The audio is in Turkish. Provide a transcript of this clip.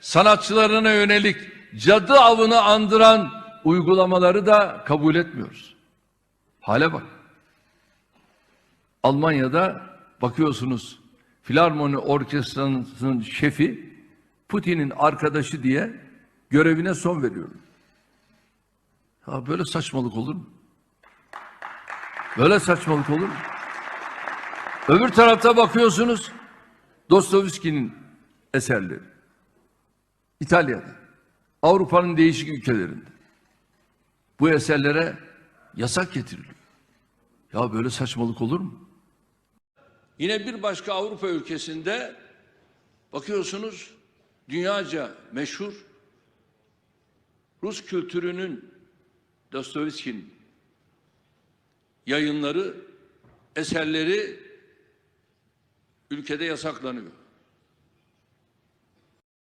sanatçılarına yönelik cadı avını andıran uygulamaları da kabul etmiyoruz. Hale bak. Almanya'da bakıyorsunuz Filarmoni Orkestrası'nın şefi Putin'in arkadaşı diye görevine son veriyor. Ha böyle saçmalık olur mu? Böyle saçmalık olur mu? Öbür tarafta bakıyorsunuz Dostoyevski'nin eserleri. İtalya'da, Avrupa'nın değişik ülkelerinde. Bu eserlere yasak getiriliyor. Ya böyle saçmalık olur mu? Yine bir başka Avrupa ülkesinde bakıyorsunuz dünyaca meşhur Rus kültürünün Dostoyevski'nin yayınları, eserleri ülkede yasaklanıyor.